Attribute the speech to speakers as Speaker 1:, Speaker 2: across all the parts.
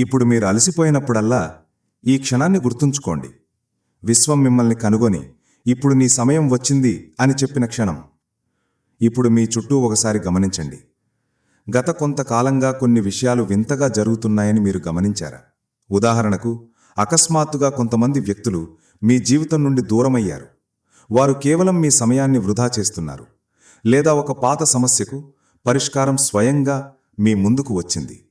Speaker 1: ఇప్పుడు మీరు అలసిపోయినప్పుడల్లా ఈ క్షణాన్ని గుర్తుంచుకోండి. విశ్వం మిమ్మల్ని కనుగొని ఇప్పుడు నీ సమయం వచ్చింది అని చెప్పిన క్షణం. ఇప్పుడు మీ చుట్టూ ఒకసారి గమనించండి. గత కొంతకాలంగా కొన్ని విషయాలు వింతగా జరుగుతున్నాయని మీరు గమనించారా? ఉదాహరణకు అకస్మాత్తుగా కొంతమంది వ్యక్తులు మీ జీవితం నుండి దూరమయ్యారు. వారు కేవలం మీ సమయాన్ని వృధా చేస్తున్నారు. లేదా ఒక పాత సమస్యకు పరిష్కారం స్వయంగా మీ ముందుకు వచ్చింది.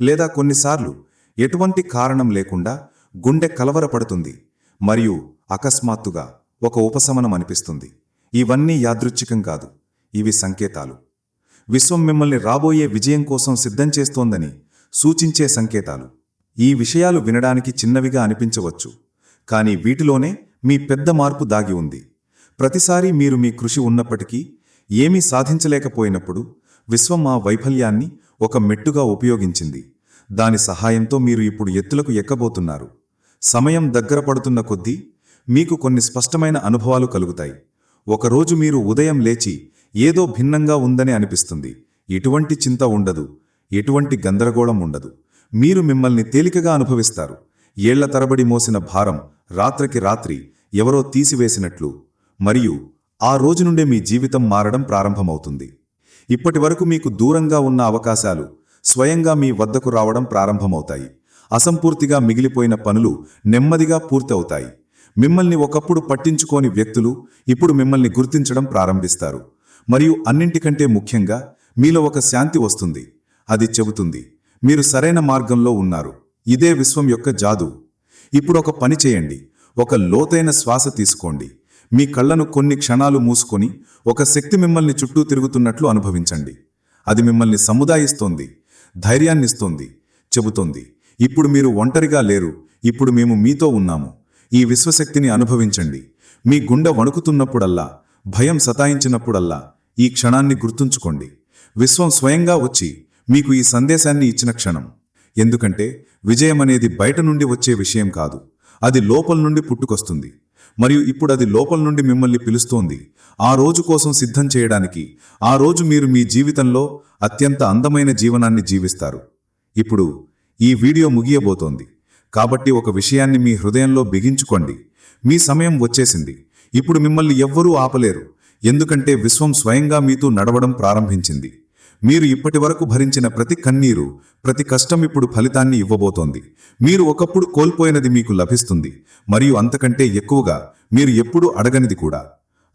Speaker 1: లేదా కొన్నిసార్లు ఎటువంటి కారణం లేకుండా గుండె కలవరపడుతుంది మరియు అకస్మాత్తుగా ఒక ఉపశమనం అనిపిస్తుంది. ఇవన్నీ యాదృచ్ఛికం కాదు. ఇవి సంకేతాలు. విశ్వం మిమ్మల్ని రాబోయే విజయం కోసం సిద్ధం చేస్తోందని సూచించే సంకేతాలు. ఈ విషయాలు వినడానికి చిన్నవిగా అనిపించవచ్చు. కానీ వీటిలోనే మీ పెద్ద మార్పు దాగి ఉంది. ప్రతిసారి మీరు మీ కృషి ఉన్నప్పటికీ ఏమీ సాధించలేకపోయినప్పుడు విశ్వం ఆ వైఫల్యాన్ని ఒక మెట్టుగా ఉపయోగించింది. దాని సహాయంతో మీరు ఇప్పుడు ఎత్తులకు ఎక్కబోతున్నారు. సమయం దగ్గర పడుతున్న కొద్దీ మీకు కొన్ని స్పష్టమైన అనుభవాలు కలుగుతాయి. ఒకరోజు మీరు ఉదయం లేచి ఏదో భిన్నంగా ఉందని అనిపిస్తుంది. ఎటువంటి చింత ఉండదు. ఎటువంటి గందరగోళం ఉండదు. మీరు మిమ్మల్ని తేలికగా అనుభవిస్తారు. ఏళ్ళ తరబడి మోసిన భారం రాత్రికి రాత్రి ఎవరో తీసివేసినట్లు. మరియు ఆ రోజు నుండే మీ జీవితం మారడం ప్రారంభమవుతుంది. ఇప్పటి వరకు మీకు దూరంగా ఉన్న అవకాశాలు స్వయంగా మీ వద్దకు రావడం ప్రారంభమవుతాయి. అసంపూర్తిగా మిగిలిపోయిన పనులు నెమ్మదిగా పూర్తవుతాయి. మిమ్మల్ని ఒకప్పుడు పట్టించుకోని వ్యక్తులు ఇప్పుడు మిమ్మల్ని గుర్తించడం ప్రారంభిస్తారు. మరియు అన్నింటికంటే ముఖ్యంగా మీలో ఒక శాంతి వస్తుంది. అది చెబుతుంది మీరు సరైన మార్గంలో ఉన్నారు. ఇదే విశ్వం యొక్క జాదు. ఇప్పుడు ఒక పని చేయండి. ఒక లోతైన శ్వాస తీసుకోండి. మీ కళ్ళను కొన్ని క్షణాలు మూసుకొని ఒక శక్తి మిమ్మల్ని చుట్టూ తిరుగుతున్నట్లు అనుభవించండి. అది మిమ్మల్ని సముదాయిస్తోంది. ధైర్యాన్నిస్తోంది చెబుతోంది. ఇప్పుడు మీరు ఒంటరిగా లేరు ఇప్పుడు మేము మీతో ఉన్నాము. ఈ విశ్వశక్తిని అనుభవించండి. మీ గుండె వణుకుతున్నప్పుడల్లా భయం సతాయించినప్పుడల్లా ఈ క్షణాన్ని గుర్తుంచుకోండి. విశ్వం స్వయంగా వచ్చి మీకు ఈ సందేశాన్ని ఇచ్చిన క్షణం. ఎందుకంటే విజయం అనేది బయట నుండి వచ్చే విషయం కాదు అది లోపల నుండి పుట్టుకొస్తుంది. మరియు ఇప్పుడు అది లోపల నుండి మిమ్మల్ని పిలుస్తోంది. ఆ రోజు కోసం సిద్ధం చేయడానికి ఆ రోజు మీరు మీ జీవితంలో అత్యంత అందమైన జీవనాన్ని జీవిస్తారు. ఇప్పుడు ఈ వీడియో ముగియబోతోంది. కాబట్టి ఒక విషయాన్ని మీ హృదయంలో బిగించుకోండి. మీ సమయం వచ్చేసింది. ఇప్పుడు మిమ్మల్ని ఎవ్వరూ ఆపలేరు. ఎందుకంటే విశ్వం స్వయంగా మీతో నడవడం ప్రారంభించింది. మీరు ఇప్పటి వరకు భరించిన ప్రతి కన్నీరు ప్రతి కష్టం ఇప్పుడు ఫలితాన్ని ఇవ్వబోతోంది. మీరు ఒకప్పుడు కోల్పోయినది మీకు లభిస్తుంది మరియు అంతకంటే ఎక్కువగా మీరు ఎప్పుడూ అడగనిది కూడా.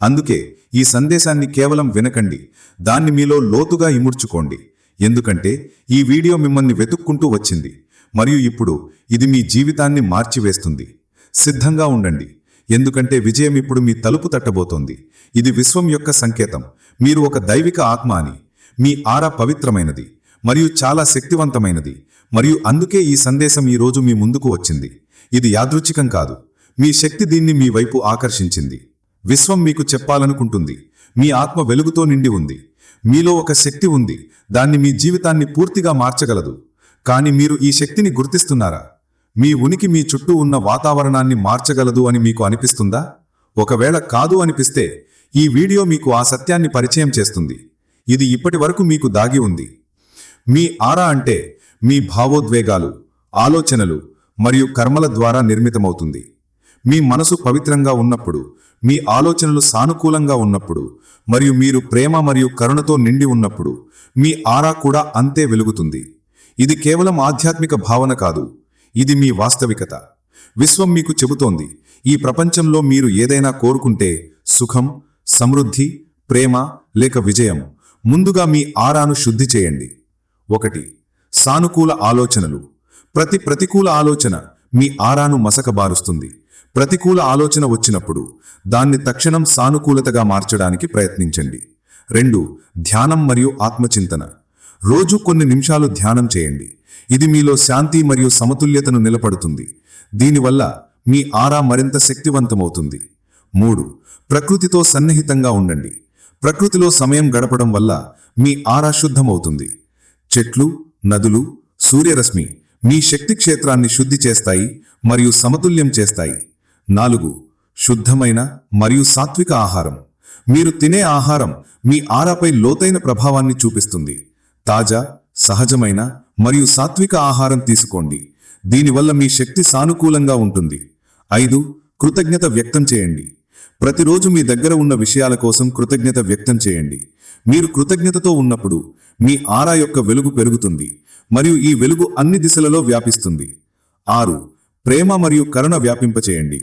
Speaker 1: అందుకే ఈ సందేశాన్ని కేవలం వినకండి దాన్ని మీలో లోతుగా ఇముడ్చుకోండి. ఎందుకంటే ఈ వీడియో మిమ్మల్ని వెతుక్కుంటూ వచ్చింది మరియు ఇప్పుడు ఇది మీ జీవితాన్ని మార్చివేస్తుంది. సిద్ధంగా ఉండండి ఎందుకంటే విజయం ఇప్పుడు మీ తలుపు తట్టబోతోంది. ఇది విశ్వం యొక్క సంకేతం. మీరు ఒక దైవిక ఆత్మ అని మీ ఆరా పవిత్రమైనది మరియు చాలా శక్తివంతమైనది మరియు అందుకే ఈ సందేశం ఈ రోజు మీ ముందుకు వచ్చింది. ఇది యాదృచ్ఛికం కాదు. మీ శక్తి దీన్ని మీ వైపు ఆకర్షించింది. విశ్వం మీకు చెప్పాలనుకుంటుంది. మీ ఆత్మ వెలుగుతో నిండి ఉంది. మీలో ఒక శక్తి ఉంది. దాన్ని మీ జీవితాన్ని పూర్తిగా మార్చగలదు. కానీ మీరు ఈ శక్తిని గుర్తిస్తున్నారా? మీ ఉనికి మీ చుట్టూ ఉన్న వాతావరణాన్ని మార్చగలదు అని మీకు అనిపిస్తుందా? ఒకవేళ కాదు అనిపిస్తే ఈ వీడియో మీకు ఆ సత్యాన్ని పరిచయం చేస్తుంది. ఇది ఇప్పటి వరకు మీకు దాగి ఉంది. మీ ఆరా అంటే మీ భావోద్వేగాలు ఆలోచనలు మరియు కర్మల ద్వారా నిర్మితమవుతుంది. మీ మనసు పవిత్రంగా ఉన్నప్పుడు మీ ఆలోచనలు సానుకూలంగా ఉన్నప్పుడు మరియు మీరు ప్రేమ మరియు కరుణతో నిండి ఉన్నప్పుడు మీ ఆరా కూడా అంతే వెలుగుతుంది. ఇది కేవలం ఆధ్యాత్మిక భావన కాదు. ఇది మీ వాస్తవికత. విశ్వం మీకు చెబుతోంది. ఈ ప్రపంచంలో మీరు ఏదైనా కోరుకుంటే సుఖం సమృద్ధి ప్రేమ లేక విజయం. ముందుగా మీ ఆరాను శుద్ధి చేయండి. ఒకటి సానుకూల ఆలోచనలు. ప్రతి ప్రతికూల ఆలోచన మీ ఆరాను మసకబారుస్తుంది ప్రతికూల ఆలోచన వచ్చినప్పుడు దాన్ని తక్షణం సానుకూలతగా మార్చడానికి ప్రయత్నించండి. రెండు ధ్యానం మరియు ఆత్మచింతన. రోజు కొన్ని నిమిషాలు ధ్యానం చేయండి. ఇది మీలో శాంతి మరియు సమతుల్యతను నిలబడుతుంది. దీనివల్ల మీ ఆరా మరింత శక్తివంతమవుతుంది. మూడు ప్రకృతితో సన్నిహితంగా ఉండండి. ప్రకృతిలో సమయం గడపడం వల్ల మీ ఆరా శుద్ధమవుతుంది. చెట్లు నదులు సూర్యరశ్మి మీ శక్తి క్షేత్రాన్ని శుద్ధి చేస్తాయి మరియు సమతుల్యం చేస్తాయి. నాలుగు శుద్ధమైన మరియు సాత్విక ఆహారం. మీరు తినే ఆహారం మీ ఆరాపై లోతైన ప్రభావాన్ని చూపిస్తుంది. తాజా సహజమైన మరియు సాత్విక ఆహారం తీసుకోండి.
Speaker 2: దీనివల్ల మీ శక్తి సానుకూలంగా ఉంటుంది. ఐదు కృతజ్ఞత వ్యక్తం చేయండి. ప్రతిరోజు మీ దగ్గర ఉన్న విషయాల కోసం కృతజ్ఞత వ్యక్తం చేయండి. మీరు కృతజ్ఞతతో ఉన్నప్పుడు మీ ఆరా యొక్క వెలుగు పెరుగుతుంది మరియు ఈ వెలుగు అన్ని దిశలలో వ్యాపిస్తుంది. ఆరు ప్రేమ మరియు కరుణ వ్యాపింపచేయండి.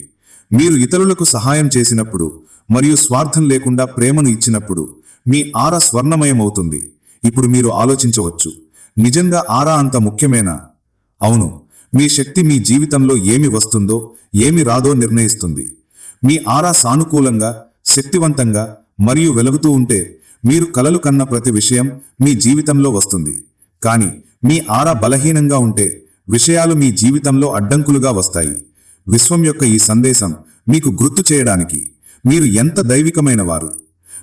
Speaker 2: మీరు ఇతరులకు సహాయం చేసినప్పుడు మరియు స్వార్థం లేకుండా ప్రేమను ఇచ్చినప్పుడు మీ ఆరా స్వర్ణమయమవుతుంది. ఇప్పుడు మీరు ఆలోచించవచ్చు నిజంగా ఆరా అంత ముఖ్యమేనా? అవును మీ శక్తి మీ జీవితంలో ఏమి వస్తుందో ఏమి రాదో నిర్ణయిస్తుంది. మీ ఆరా సానుకూలంగా శక్తివంతంగా మరియు వెలుగుతూ ఉంటే మీరు కలలు కన్న ప్రతి విషయం మీ జీవితంలో వస్తుంది. కానీ మీ ఆరా బలహీనంగా ఉంటే విషయాలు మీ జీవితంలో అడ్డంకులుగా వస్తాయి. విశ్వం యొక్క ఈ సందేశం మీకు గుర్తు చేయడానికి మీరు ఎంత దైవికమైన వారు.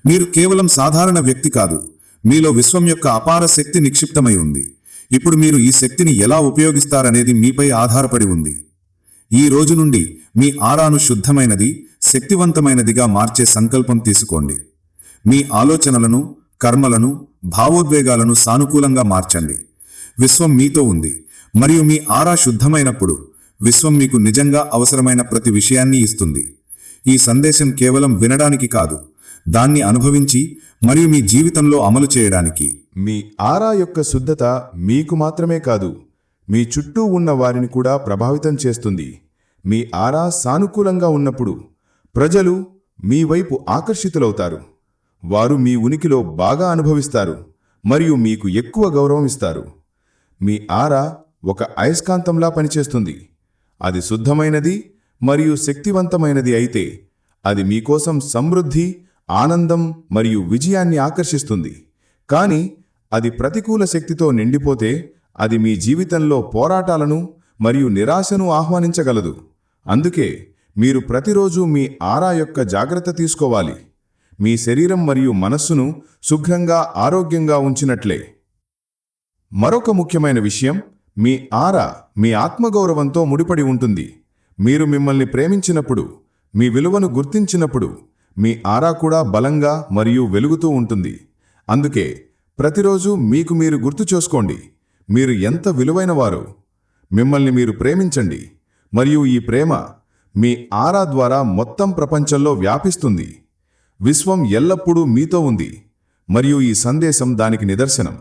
Speaker 2: మీరు కేవలం సాధారణ వ్యక్తి కాదు. మీలో విశ్వం యొక్క అపార శక్తి నిక్షిప్తమై ఉంది. ఇప్పుడు మీరు ఈ శక్తిని ఎలా ఉపయోగిస్తారనేది మీపై ఆధారపడి ఉంది. ఈ రోజు నుండి మీ ఆరాను శుద్ధమైనది శక్తివంతమైనదిగా మార్చే సంకల్పం తీసుకోండి. మీ ఆలోచనలను కర్మలను భావోద్వేగాలను సానుకూలంగా మార్చండి. విశ్వం మీతో ఉంది. మరియు మీ ఆరా శుద్ధమైనప్పుడు విశ్వం మీకు నిజంగా అవసరమైన ప్రతి విషయాన్ని ఇస్తుంది. ఈ సందేశం కేవలం వినడానికి కాదు దాన్ని అనుభవించి మరియు మీ జీవితంలో అమలు చేయడానికి.
Speaker 3: మీ ఆరా యొక్క శుద్ధత మీకు మాత్రమే కాదు మీ చుట్టూ ఉన్న వారిని కూడా ప్రభావితం చేస్తుంది. మీ ఆరా సానుకూలంగా ఉన్నప్పుడు ప్రజలు మీ వైపు ఆకర్షితులవుతారు. వారు మీ ఉనికిలో బాగా అనుభవిస్తారు మరియు మీకు ఎక్కువ గౌరవం ఇస్తారు మీ ఆరా ఒక అయస్కాంతంలా పనిచేస్తుంది. అది శుద్ధమైనది మరియు శక్తివంతమైనది అయితే అది మీకోసం సమృద్ధి ఆనందం మరియు విజయాన్ని ఆకర్షిస్తుంది. కానీ అది ప్రతికూల శక్తితో నిండిపోతే అది మీ జీవితంలో పోరాటాలను మరియు నిరాశను ఆహ్వానించగలదు. అందుకే మీరు ప్రతిరోజు మీ ఆరా యొక్క జాగ్రత్త తీసుకోవాలి. మీ శరీరం మరియు మనస్సును శుభ్రంగా ఆరోగ్యంగా ఉంచినట్లే. మరొక ముఖ్యమైన విషయం మీ ఆరా మీ ఆత్మగౌరవంతో ముడిపడి ఉంటుంది. మీరు మిమ్మల్ని ప్రేమించినప్పుడు మీ విలువను గుర్తించినప్పుడు మీ ఆరా కూడా బలంగా మరియు వెలుగుతూ ఉంటుంది. అందుకే ప్రతిరోజు మీకు మీరు గుర్తు చేసుకోండి. మీరు ఎంత విలువైనవారో. మిమ్మల్ని మీరు ప్రేమించండి. మరియు ఈ ప్రేమ మీ ఆరా ద్వారా మొత్తం ప్రపంచంలో వ్యాపిస్తుంది. విశ్వం ఎల్లప్పుడూ మీతో ఉంది. మరియు ఈ సందేశం దానికి నిదర్శనం.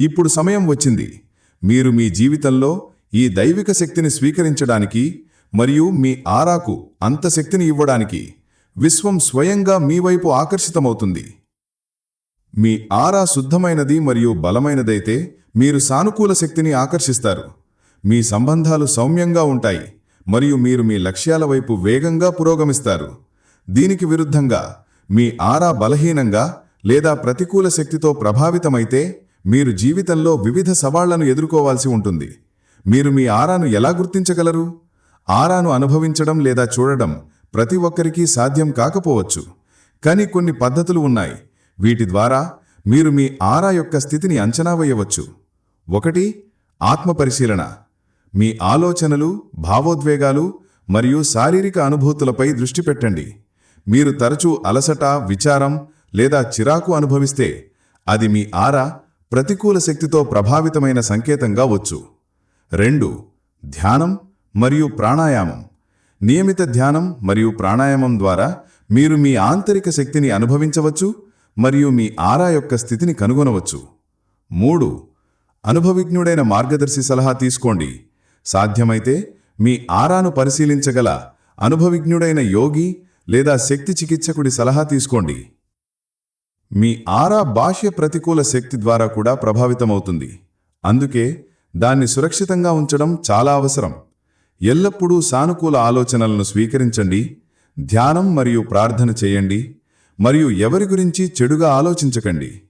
Speaker 3: ఇప్పుడు సమయం వచ్చింది. మీరు మీ జీవితంలో ఈ దైవిక శక్తిని స్వీకరించడానికి మరియు మీ ఆరాకు అంత శక్తిని ఇవ్వడానికి విశ్వం స్వయంగా మీ వైపు ఆకర్షితమవుతుంది. మీ ఆరా శుద్ధమైనది మరియు బలమైనదైతే మీరు సానుకూల శక్తిని ఆకర్షిస్తారు. మీ సంబంధాలు సౌమ్యంగా ఉంటాయి. మరియు మీరు మీ లక్ష్యాల వైపు వేగంగా పురోగమిస్తారు. దీనికి విరుద్ధంగా మీ ఆరా బలహీనంగా లేదా ప్రతికూల శక్తితో ప్రభావితమైతే మీరు జీవితంలో వివిధ సవాళ్ళను ఎదుర్కోవాల్సి ఉంటుంది. మీరు మీ ఆరాను ఎలా గుర్తించగలరు? ఆరాను అనుభవించడం లేదా చూడడం ప్రతి ఒక్కరికీ సాధ్యం కాకపోవచ్చు. కానీ కొన్ని పద్ధతులు ఉన్నాయి. వీటి ద్వారా మీరు మీ ఆరా యొక్క స్థితిని అంచనా వేయవచ్చు. ఒకటి ఆత్మపరిశీలన. మీ ఆలోచనలు భావోద్వేగాలు మరియు శారీరక అనుభూతులపై దృష్టి పెట్టండి. మీరు తరచూ అలసట విచారం లేదా చిరాకు అనుభవిస్తే అది మీ ఆరా ప్రతికూల శక్తితో ప్రభావితమైన సంకేతంగా వచ్చు. రెండు ధ్యానం మరియు ప్రాణాయామం. నియమిత ధ్యానం మరియు ప్రాణాయామం ద్వారా మీరు మీ ఆంతరిక శక్తిని అనుభవించవచ్చు మరియు మీ ఆరా యొక్క స్థితిని కనుగొనవచ్చు. మూడు అనుభవిజ్ఞుడైన మార్గదర్శి సలహా తీసుకోండి. సాధ్యమైతే మీ ఆరాను పరిశీలించగల అనుభవిజ్ఞుడైన యోగి లేదా శక్తి చికిత్సకుడి సలహా తీసుకోండి. మీ ఆరా బాహ్య ప్రతికూల శక్తి ద్వారా కూడా ప్రభావితమవుతుంది. అందుకే దాన్ని సురక్షితంగా ఉంచడం చాలా అవసరం. ఎల్లప్పుడూ సానుకూల ఆలోచనలను స్వీకరించండి ధ్యానం మరియు ప్రార్థన చేయండి మరియు ఎవరి గురించి చెడుగా ఆలోచించకండి.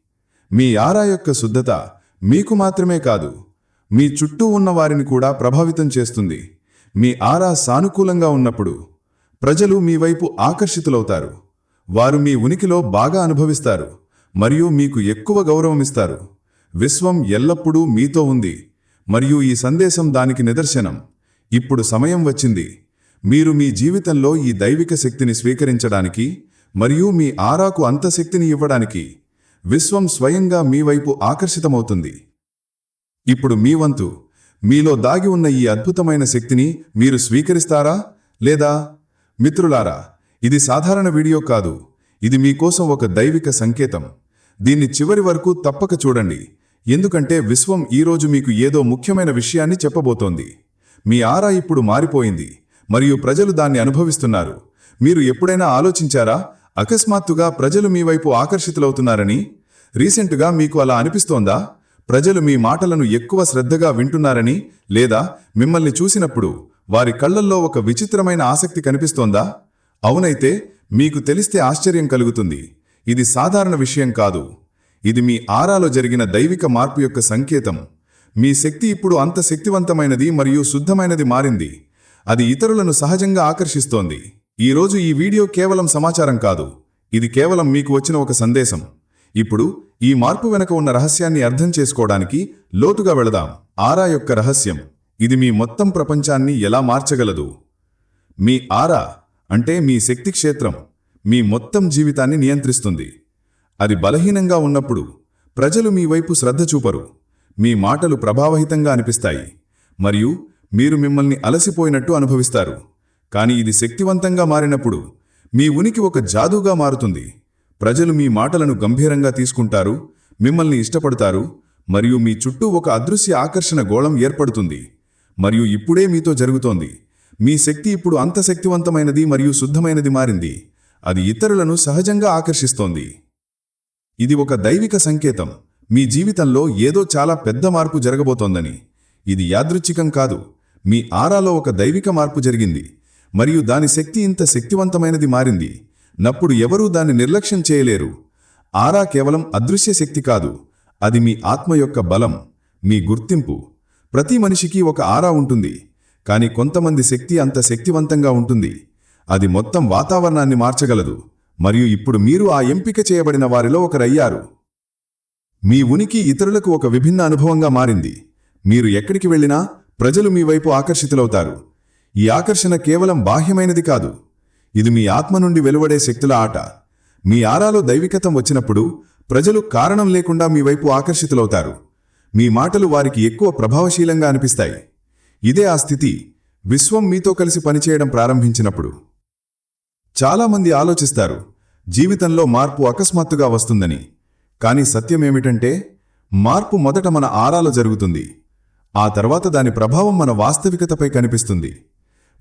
Speaker 3: మీ ఆరా యొక్క శుద్ధత మీకు మాత్రమే కాదు మీ చుట్టూ ఉన్న వారిని కూడా ప్రభావితం చేస్తుంది. మీ ఆరా సానుకూలంగా ఉన్నప్పుడు ప్రజలు మీ వైపు ఆకర్షితులవుతారు. వారు మీ ఉనికిలో బాగా అనుభవిస్తారు. మరియు మీకు ఎక్కువ గౌరవమిస్తారు. విశ్వం ఎల్లప్పుడూ మీతో ఉంది. మరియు ఈ సందేశం దానికి నిదర్శనం. ఇప్పుడు సమయం వచ్చింది. మీరు మీ జీవితంలో ఈ దైవిక శక్తిని స్వీకరించడానికి మరియు మీ ఆరాకు అంత శక్తిని ఇవ్వడానికి విశ్వం స్వయంగా మీ వైపు ఆకర్షితమవుతుంది. ఇప్పుడు మీ వంతు మీలో దాగి ఉన్న ఈ అద్భుతమైన శక్తిని మీరు స్వీకరిస్తారా లేదా? మిత్రులారా ఇది సాధారణ వీడియో కాదు. ఇది మీకోసం ఒక దైవిక సంకేతం. దీన్ని చివరి వరకు తప్పక చూడండి. ఎందుకంటే విశ్వం ఈరోజు మీకు ఏదో ముఖ్యమైన విషయాన్ని చెప్పబోతోంది. మీ ఆరా ఇప్పుడు మారిపోయింది మరియు ప్రజలు దాన్ని అనుభవిస్తున్నారు. మీరు ఎప్పుడైనా ఆలోచించారా అకస్మాత్తుగా ప్రజలు మీ వైపు ఆకర్షితులవుతున్నారని? రీసెంట్గా మీకు అలా అనిపిస్తోందా? ప్రజలు మీ మాటలను ఎక్కువ శ్రద్ధగా వింటున్నారని లేదా మిమ్మల్ని చూసినప్పుడు వారి కళ్ళల్లో ఒక విచిత్రమైన ఆసక్తి కనిపిస్తోందా? అవునైతే మీకు తెలిస్తే ఆశ్చర్యం కలుగుతుంది. ఇది సాధారణ విషయం కాదు. ఇది మీ ఆరాలో జరిగిన దైవిక మార్పు యొక్క సంకేతం. మీ శక్తి ఇప్పుడు అంత శక్తివంతమైనది మరియు శుద్ధమైనది మారింది. అది ఇతరులను సహజంగా ఆకర్షిస్తోంది. ఈరోజు ఈ వీడియో కేవలం సమాచారం కాదు. ఇది కేవలం మీకు వచ్చిన ఒక సందేశం. ఇప్పుడు ఈ మార్పు వెనక ఉన్న రహస్యాన్ని అర్థం చేసుకోవడానికి లోతుగా వెళదాం. ఆరా యొక్క రహస్యం. ఇది మీ మొత్తం ప్రపంచాన్ని ఎలా మార్చగలదు? మీ ఆరా అంటే మీ శక్తి క్షేత్రం మీ మొత్తం జీవితాన్ని నియంత్రిస్తుంది. అది బలహీనంగా ఉన్నప్పుడు ప్రజలు మీ వైపు శ్రద్ధ చూపరు. మీ మాటలు ప్రభావహితంగా అనిపిస్తాయి. మరియు మీరు మిమ్మల్ని అలసిపోయినట్టు అనుభవిస్తారు. కానీ ఇది శక్తివంతంగా మారినప్పుడు మీ ఉనికి ఒక జాదుగా మారుతుంది. ప్రజలు మీ మాటలను గంభీరంగా తీసుకుంటారు మిమ్మల్ని ఇష్టపడతారు మరియు మీ చుట్టూ ఒక అదృశ్య ఆకర్షణ గోళం ఏర్పడుతుంది. మరియు ఇప్పుడే మీతో జరుగుతోంది. మీ శక్తి ఇప్పుడు అంత శక్తివంతమైనది మరియు శుద్ధమైనది మారింది. అది ఇతరులను సహజంగా ఆకర్షిస్తోంది. ఇది ఒక దైవిక సంకేతం. మీ జీవితంలో ఏదో చాలా పెద్ద మార్పు జరగబోతోందని. ఇది యాదృచ్ఛికం కాదు. మీ ఆరాలో ఒక దైవిక మార్పు జరిగింది. మరియు దాని శక్తి ఇంత శక్తివంతమైనది మారింది. నప్పుడు ఎవరూ దాన్ని నిర్లక్ష్యం చేయలేరు. ఆరా కేవలం అదృశ్య శక్తి కాదు. అది మీ ఆత్మ యొక్క బలం మీ గుర్తింపు. ప్రతి మనిషికి ఒక ఆరా ఉంటుంది. కానీ కొంతమంది శక్తి అంత శక్తివంతంగా ఉంటుంది. అది మొత్తం వాతావరణాన్ని మార్చగలదు. మరియు ఇప్పుడు మీరు ఆ ఎంపిక చేయబడిన వారిలో ఒకరయ్యారు. మీ ఉనికి ఇతరులకు ఒక విభిన్న అనుభవంగా మారింది. మీరు ఎక్కడికి వెళ్ళినా ప్రజలు మీ వైపు ఆకర్షితులవుతారు. ఈ ఆకర్షణ కేవలం బాహ్యమైనది కాదు. ఇది మీ ఆత్మ నుండి వెలువడే శక్తుల ఆట. మీ ఆరాలో దైవికతం వచ్చినప్పుడు ప్రజలు కారణం లేకుండా మీ వైపు ఆకర్షితులవుతారు. మీ మాటలు వారికి ఎక్కువ ప్రభావశీలంగా అనిపిస్తాయి. ఇదే ఆ స్థితి విశ్వం మీతో కలిసి పనిచేయడం ప్రారంభించినప్పుడు. చాలామంది ఆలోచిస్తారు జీవితంలో మార్పు అకస్మాత్తుగా వస్తుందని. కానీ సత్యమేమిటంటే మార్పు మొదట మన ఆరాలో జరుగుతుంది. ఆ తర్వాత దాని ప్రభావం మన వాస్తవికతపై కనిపిస్తుంది.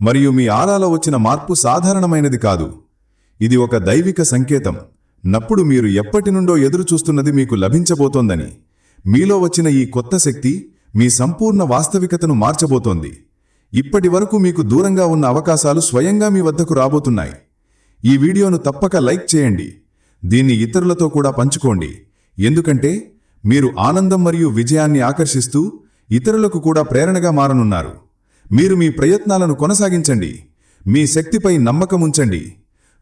Speaker 3: మరియు మీ ఆరాలో వచ్చిన మార్పు సాధారణమైనది కాదు. ఇది ఒక దైవిక సంకేతం. నప్పుడు మీరు ఎప్పటి నుండో ఎదురు చూస్తున్నది మీకు లభించబోతోందని. మీలో వచ్చిన ఈ కొత్త శక్తి మీ సంపూర్ణ వాస్తవికతను మార్చబోతోంది. ఇప్పటి వరకు మీకు దూరంగా ఉన్న అవకాశాలు స్వయంగా మీ వద్దకు రాబోతున్నాయి. ఈ వీడియోను తప్పక లైక్ చేయండి. దీన్ని ఇతరులతో కూడా పంచుకోండి. ఎందుకంటే మీరు ఆనందం మరియు విజయాన్ని ఆకర్షిస్తూ ఇతరులకు కూడా ప్రేరణగా మారనున్నారు. మీరు మీ ప్రయత్నాలను కొనసాగించండి. మీ శక్తిపై నమ్మకముంచండి.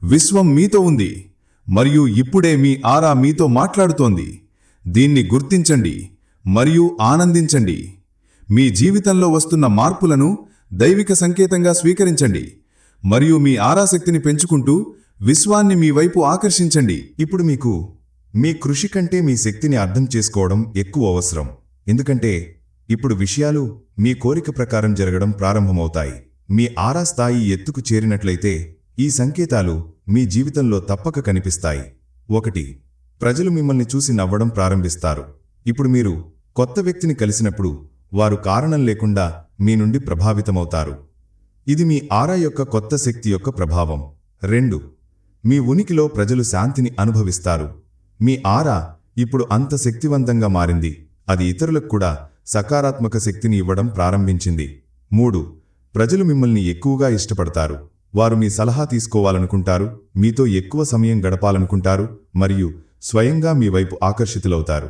Speaker 3: విశ్వం మీతో ఉంది. మరియు ఇప్పుడే మీ ఆరా మీతో మాట్లాడుతోంది. దీన్ని గుర్తించండి. మరియు ఆనందించండి. మీ జీవితంలో వస్తున్న మార్పులను దైవిక సంకేతంగా స్వీకరించండి. మరియు మీ ఆరాశక్తిని పెంచుకుంటూ విశ్వాన్ని మీ వైపు ఆకర్షించండి.
Speaker 1: ఇప్పుడు మీకు మీ కృషి కంటే మీ శక్తిని అర్థం చేసుకోవడం ఎక్కువ అవసరం. ఎందుకంటే ఇప్పుడు విషయాలు మీ కోరిక ప్రకారం జరగడం ప్రారంభమవుతాయి. మీ ఆరా స్థాయి ఎత్తుకు చేరినట్లయితే ఈ సంకేతాలు మీ జీవితంలో తప్పక కనిపిస్తాయి. ఒకటి ప్రజలు మిమ్మల్ని చూసి నవ్వడం ప్రారంభిస్తారు. ఇప్పుడు మీరు కొత్త వ్యక్తిని కలిసినప్పుడు వారు కారణం లేకుండా మీ నుండి ప్రభావితమవుతారు. ఇది మీ ఆరా యొక్క కొత్త శక్తి యొక్క ప్రభావం. రెండు మీ ఉనికిలో ప్రజలు శాంతిని అనుభవిస్తారు. మీ ఆరా ఇప్పుడు అంత శక్తివంతంగా మారింది. అది ఇతరులకు కూడా సకారాత్మక శక్తిని ఇవ్వడం ప్రారంభించింది. మూడు ప్రజలు మిమ్మల్ని ఎక్కువగా ఇష్టపడతారు. వారు మీ సలహా తీసుకోవాలనుకుంటారు మీతో ఎక్కువ సమయం గడపాలనుకుంటారు మరియు స్వయంగా మీ వైపు ఆకర్షితులవుతారు.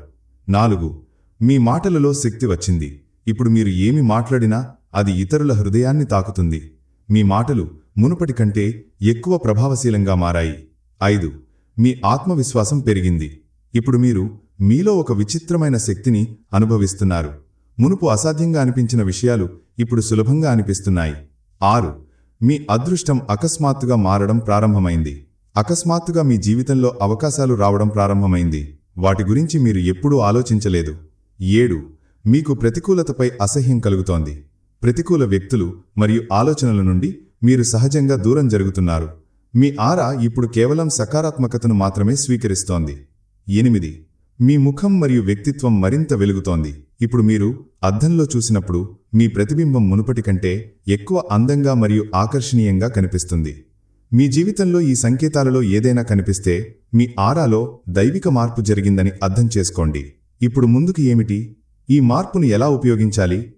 Speaker 1: నాలుగు మీ మాటలలో శక్తి వచ్చింది. ఇప్పుడు మీరు ఏమి మాట్లాడినా అది ఇతరుల హృదయాన్ని తాకుతుంది. మీ మాటలు మునుపటి కంటే ఎక్కువ ప్రభావశీలంగా మారాయి. ఐదు మీ ఆత్మవిశ్వాసం పెరిగింది. ఇప్పుడు మీరు మీలో ఒక విచిత్రమైన శక్తిని అనుభవిస్తున్నారు. మునుపు అసాధ్యంగా అనిపించిన విషయాలు ఇప్పుడు సులభంగా అనిపిస్తున్నాయి. ఆరు మీ అదృష్టం అకస్మాత్తుగా మారడం ప్రారంభమైంది. అకస్మాత్తుగా మీ జీవితంలో అవకాశాలు రావడం ప్రారంభమైంది. వాటి గురించి మీరు ఎప్పుడూ ఆలోచించలేదు. ఏడు
Speaker 3: మీకు ప్రతికూలతపై అసహ్యం కలుగుతోంది. ప్రతికూల వ్యక్తులు మరియు ఆలోచనల నుండి మీరు సహజంగా దూరం జరుగుతున్నారు. మీ ఆరా ఇప్పుడు కేవలం సకారాత్మకతను మాత్రమే స్వీకరిస్తోంది. ఎనిమిది మీ ముఖం మరియు వ్యక్తిత్వం మరింత వెలుగుతోంది. ఇప్పుడు మీరు అద్దంలో చూసినప్పుడు మీ ప్రతిబింబం మునుపటి కంటే ఎక్కువ అందంగా మరియు ఆకర్షణీయంగా కనిపిస్తుంది. మీ జీవితంలో ఈ సంకేతాలలో ఏదైనా కనిపిస్తే మీ ఆరాలో దైవిక మార్పు జరిగిందని అర్థం చేసుకోండి. ఇప్పుడు ముందుకు ఏమిటి? ఈ మార్పును ఎలా ఉపయోగించాలి?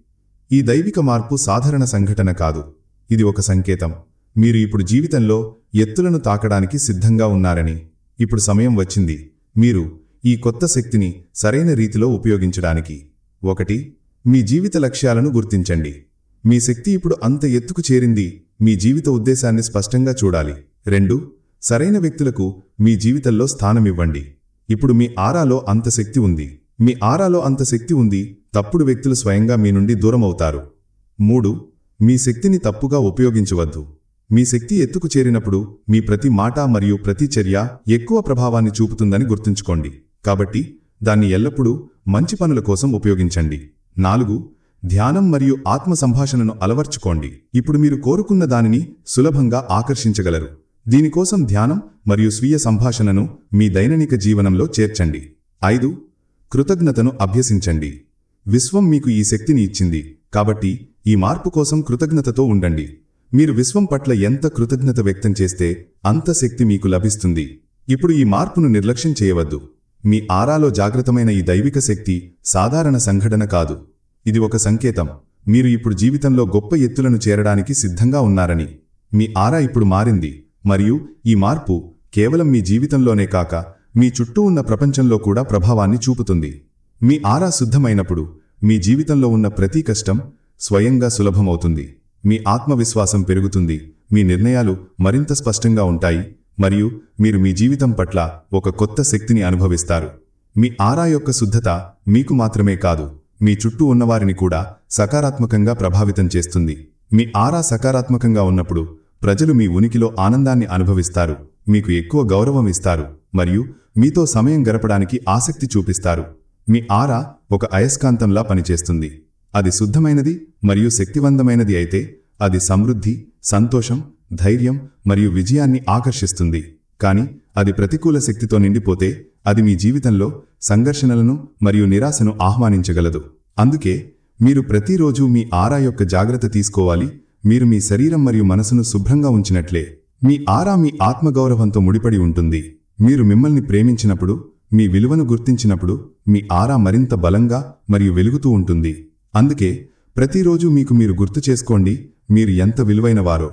Speaker 3: ఈ దైవిక మార్పు సాధారణ సంఘటన కాదు. ఇది ఒక సంకేతం. మీరు ఇప్పుడు జీవితంలో ఎత్తులను తాకడానికి సిద్ధంగా ఉన్నారని. ఇప్పుడు సమయం వచ్చింది. మీరు ఈ కొత్త శక్తిని సరైన రీతిలో ఉపయోగించడానికి. ఒకటి మీ జీవిత లక్ష్యాలను గుర్తించండి. మీ శక్తి ఇప్పుడు అంత ఎత్తుకు చేరింది మీ జీవిత ఉద్దేశాన్ని స్పష్టంగా చూడాలి. రెండు సరైన వ్యక్తులకు మీ జీవితంలో స్థానమివ్వండి. ఇప్పుడు మీ ఆరాలో అంత శక్తి ఉంది. మీ ఆరాలో అంత శక్తి ఉంది తప్పుడు వ్యక్తులు స్వయంగా మీ నుండి దూరమవుతారు. మూడు మీ శక్తిని తప్పుగా ఉపయోగించవద్దు. మీ శక్తి ఎత్తుకు చేరినప్పుడు మీ ప్రతి మాట మరియు ప్రతి చర్య ఎక్కువ ప్రభావాన్ని చూపుతుందని గుర్తుంచుకోండి. కాబట్టి దాన్ని ఎల్లప్పుడూ మంచి పనుల కోసం ఉపయోగించండి. నాలుగు ధ్యానం మరియు ఆత్మ సంభాషణను అలవర్చుకోండి. ఇప్పుడు మీరు కోరుకున్న దానిని సులభంగా ఆకర్షించగలరు. దీనికోసం ధ్యానం మరియు స్వీయ సంభాషణను మీ దైనందిక జీవనంలో చేర్చండి. ఐదు కృతజ్ఞతను అభ్యసించండి. విశ్వం మీకు ఈ శక్తిని ఇచ్చింది. కాబట్టి ఈ మార్పు కోసం కృతజ్ఞతతో ఉండండి. మీరు విశ్వం పట్ల ఎంత కృతజ్ఞత వ్యక్తం చేస్తే అంత శక్తి మీకు లభిస్తుంది. ఇప్పుడు ఈ మార్పును నిర్లక్ష్యం చేయవద్దు. మీ ఆరాలో జాగ్రత్తమైన ఈ దైవిక శక్తి సాధారణ సంఘటన కాదు. ఇది ఒక సంకేతం. మీరు ఇప్పుడు జీవితంలో గొప్ప ఎత్తులను చేరడానికి సిద్ధంగా ఉన్నారని. మీ ఆరా ఇప్పుడు మారింది. మరియు ఈ మార్పు కేవలం మీ జీవితంలోనే కాక మీ చుట్టూ ఉన్న ప్రపంచంలో కూడా ప్రభావాన్ని చూపుతుంది. మీ ఆరా శుద్ధమైనప్పుడు మీ జీవితంలో ఉన్న ప్రతి కష్టం స్వయంగా సులభమవుతుంది. మీ ఆత్మవిశ్వాసం పెరుగుతుంది. మీ నిర్ణయాలు మరింత స్పష్టంగా ఉంటాయి. మరియు మీరు మీ జీవితం పట్ల ఒక కొత్త శక్తిని అనుభవిస్తారు. మీ ఆరా యొక్క శుద్ధత మీకు మాత్రమే కాదు మీ చుట్టూ ఉన్నవారిని కూడా సకారాత్మకంగా ప్రభావితం చేస్తుంది. మీ ఆరా సకారాత్మకంగా ఉన్నప్పుడు ప్రజలు మీ ఉనికిలో ఆనందాన్ని అనుభవిస్తారు మీకు ఎక్కువ గౌరవం ఇస్తారు మరియు మీతో సమయం గడపడానికి ఆసక్తి చూపిస్తారు. మీ ఆరా ఒక అయస్కాంతంలా పనిచేస్తుంది. అది శుద్ధమైనది మరియు శక్తివంతమైనది అయితే అది సమృద్ధి సంతోషం ధైర్యం మరియు విజయాన్ని ఆకర్షిస్తుంది. కాని అది ప్రతికూల శక్తితో నిండిపోతే అది మీ జీవితంలో సంఘర్షణలను మరియు నిరాశను ఆహ్వానించగలదు. అందుకే మీరు ప్రతిరోజు మీ ఆరా యొక్క జాగ్రత్త తీసుకోవాలి. మీరు మీ శరీరం మరియు మనసును శుభ్రంగా ఉంచినట్లే. మీ ఆరా మీ ఆత్మగౌరవంతో ముడిపడి ఉంటుంది. మీరు మిమ్మల్ని ప్రేమించినప్పుడు మీ విలువను గుర్తించినప్పుడు మీ ఆరా మరింత బలంగా మరియు వెలుగుతూ ఉంటుంది. అందుకే ప్రతిరోజు మీకు మీరు గుర్తు చేసుకోండి మీరు ఎంత విలువైనవారో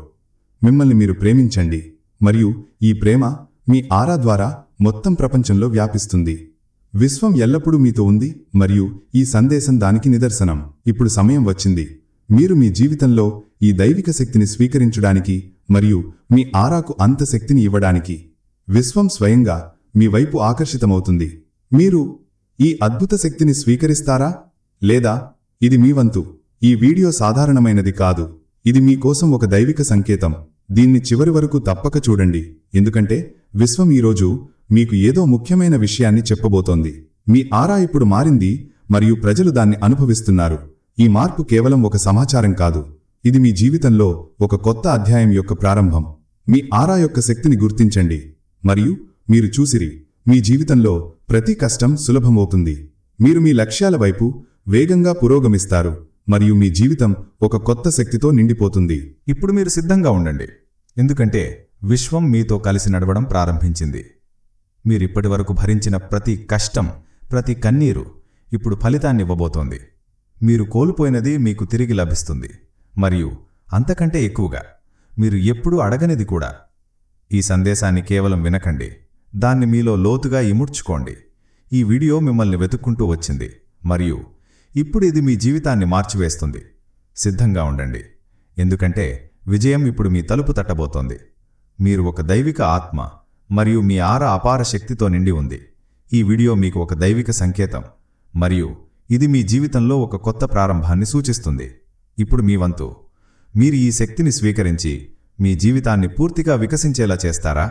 Speaker 3: మిమ్మల్ని మీరు ప్రేమించండి. మరియు ఈ ప్రేమ మీ ఆరా ద్వారా మొత్తం ప్రపంచంలో వ్యాపిస్తుంది. విశ్వం ఎల్లప్పుడూ మీతో ఉంది మరియు ఈ సందేశం దానికి నిదర్శనం. ఇప్పుడు సమయం వచ్చింది. మీరు మీ జీవితంలో ఈ దైవిక శక్తిని స్వీకరించడానికి మరియు మీ ఆరాకు అంత శక్తిని ఇవ్వడానికి విశ్వం స్వయంగా మీ వైపు ఆకర్షితమవుతుంది. మీరు ఈ అద్భుత శక్తిని స్వీకరిస్తారా? లేదా ఇది మీ వంతు? ఈ వీడియో సాధారణమైనది కాదు. ఇది మీకోసం ఒక దైవిక సంకేతం. దీన్ని చివరి వరకు తప్పక చూడండి. ఎందుకంటే విశ్వం ఈరోజు మీకు ఏదో ముఖ్యమైన విషయాన్ని చెప్పబోతోంది. మీ ఆరా ఇప్పుడు మారింది మరియు ప్రజలు దాన్ని అనుభవిస్తున్నారు. ఈ మార్పు కేవలం ఒక సమాచారం కాదు. ఇది మీ జీవితంలో ఒక కొత్త అధ్యాయం యొక్క ప్రారంభం. మీ ఆరా యొక్క శక్తిని గుర్తించండి. మరియు మీరు చూసిరి మీ జీవితంలో ప్రతి కష్టం సులభమవుతుంది. మీరు మీ లక్ష్యాల వైపు వేగంగా పురోగమిస్తారు. మరియు మీ జీవితం ఒక కొత్త శక్తితో నిండిపోతుంది.
Speaker 1: ఇప్పుడు మీరు సిద్ధంగా ఉండండి. ఎందుకంటే విశ్వం మీతో కలిసి నడవడం ప్రారంభించింది. మీరిప్పటి వరకు భరించిన ప్రతి కష్టం ప్రతి కన్నీరు ఇప్పుడు ఫలితాన్ని ఇవ్వబోతోంది. మీరు కోల్పోయినది మీకు తిరిగి లభిస్తుంది. మరియు అంతకంటే ఎక్కువగా మీరు ఎప్పుడూ అడగనిది కూడా. ఈ సందేశాన్ని కేవలం వినకండి. దాన్ని మీలో లోతుగా ఇముడ్చుకోండి. ఈ వీడియో మిమ్మల్ని వెతుక్కుంటూ వచ్చింది. మరియు ఇప్పుడు ఇది మీ జీవితాన్ని మార్చివేస్తుంది. సిద్ధంగా ఉండండి. ఎందుకంటే విజయం ఇప్పుడు మీ తలుపు తట్టబోతోంది. మీరు ఒక దైవిక ఆత్మ మరియు మీ ఆర అపార శక్తితో నిండి ఉంది. ఈ వీడియో మీకు ఒక దైవిక సంకేతం. మరియు ఇది మీ జీవితంలో ఒక కొత్త ప్రారంభాన్ని సూచిస్తుంది. ఇప్పుడు మీ వంతు. మీరు ఈ శక్తిని స్వీకరించి మీ జీవితాన్ని పూర్తిగా వికసించేలా చేస్తారా?